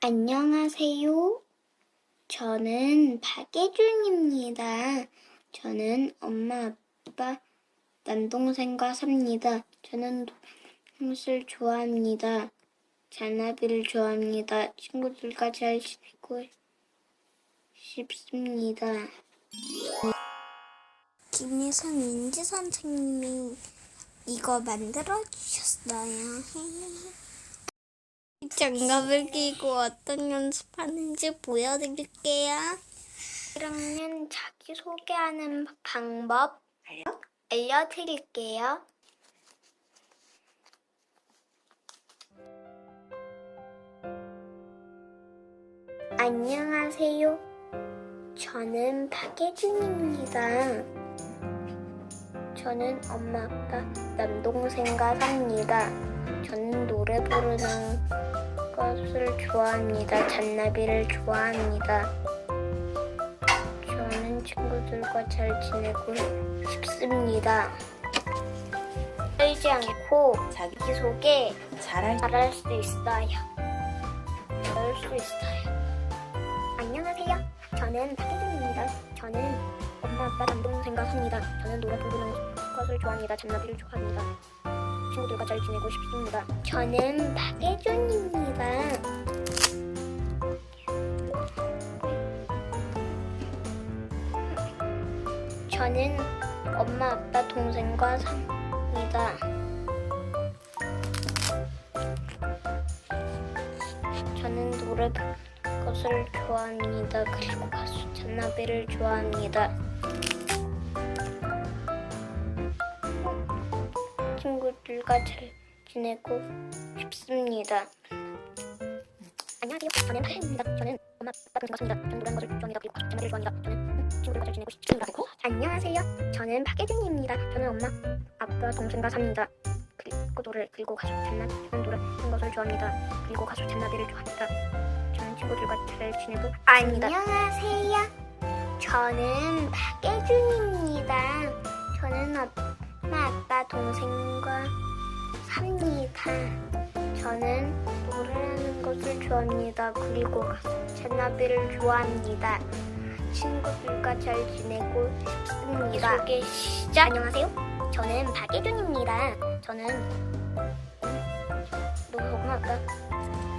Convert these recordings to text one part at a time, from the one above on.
안녕하세요. 저는 박예준입니다. 저는 엄마, 아빠, 남동생과 삽니다. 저는 동물 좋아합니다. 잔나비를 좋아합니다. 친구들과 잘 지내고 싶습니다. 김희선 인지 선생님이 이거 만들어 주셨어요. 장갑을 끼고 어떤 연습하는지 보여드릴게요. 1학년 자기소개하는 방법 알려드릴게요. 안녕하세요. 저는 박예준입니다. 저는 엄마, 아빠, 남동생과 삽니다. 저는 노래 부르는 것을 좋아합니다. 잔나비를 좋아합니다. 저는 친구들과 잘 지내고 싶습니다. 떨지 않고 자기 자기소개 잘할 잘할 수 있어요. 잘할 수 있어요. 안녕하세요. 저는 박혜준입니다. 저는 엄마, 아빠, 남동생과 삽니다. 저는 노래 부르는 것을 좋아합니다. 잔나비를 좋아합니다. 친구들과 잘 지내고 싶습니다. 저는 박혜준입니다. 저는 엄마, 아빠, 동생과 삽니다. 저는 노래 것을 좋아합니다. 그리고 가수 잔나비를 좋아합니다. 친구들과 잘 지내고 싶습니다. 안녕하세요. 저는 박혜입니다. 저는 엄마, 아빠 동생과 삽니다. 저는 노래하는 것을 좋아합니다. 그리고 잔나비를 좋아합니다. 저는 친구들과 잘 지내고 싶습니다. 안녕하세요. 저는 박혜준입니다. 저는 엄마, 아빠 동생과 삽니다. 그리고 노래 그리고 가수 잔나비 저는 노래 하는 것을 좋아합니다. 그리고 가수 잔나비를 좋아합니다. 저는 친구들과 잘 지내고 안녕하세요. 저는 박예준입니다. 저는 엄마, 아빠, 동생과 삽니다. 저는 노래하는 것을 좋아합니다. 그리고 잔나비를 좋아합니다. 친구들과 잘 지내고 싶습니다. 소개 시작. 안녕하세요. 저는 박예준입니다. 저는 너무 엄마 아빠,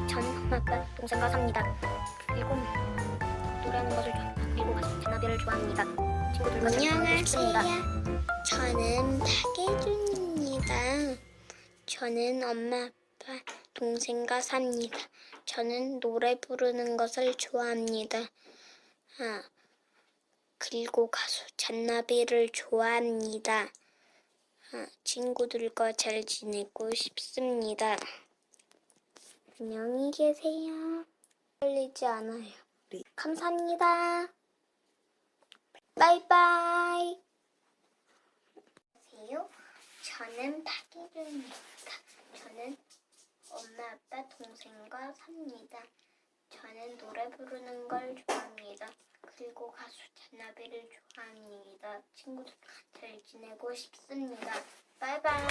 전 엄마 아빠 동생과 삽니다. 그리고 노래하는 것을 좋아합니다. 그리고 잔나비를 좋아합니다. 친구들과 잘 지내고 싶습니다. 저는 저는 엄마 아빠 동생과 삽니다. 저는 노래 부르는 것을 좋아합니다. 아, 그리고 가수 잔나비를 좋아합니다. 아, 친구들과 잘 지내고 싶습니다. 안녕히 계세요. 떨리지 않아요. 네. 감사합니다. 바이바이. 안녕하세요. 저는 박예준입니다. 저는 엄마, 아빠, 동생과 삽니다. 저는 노래 부르는 걸 좋아합니다. 그리고 가수 잔나비를 좋아합니다. 친구들 잘 지내고 싶습니다. 바이바이.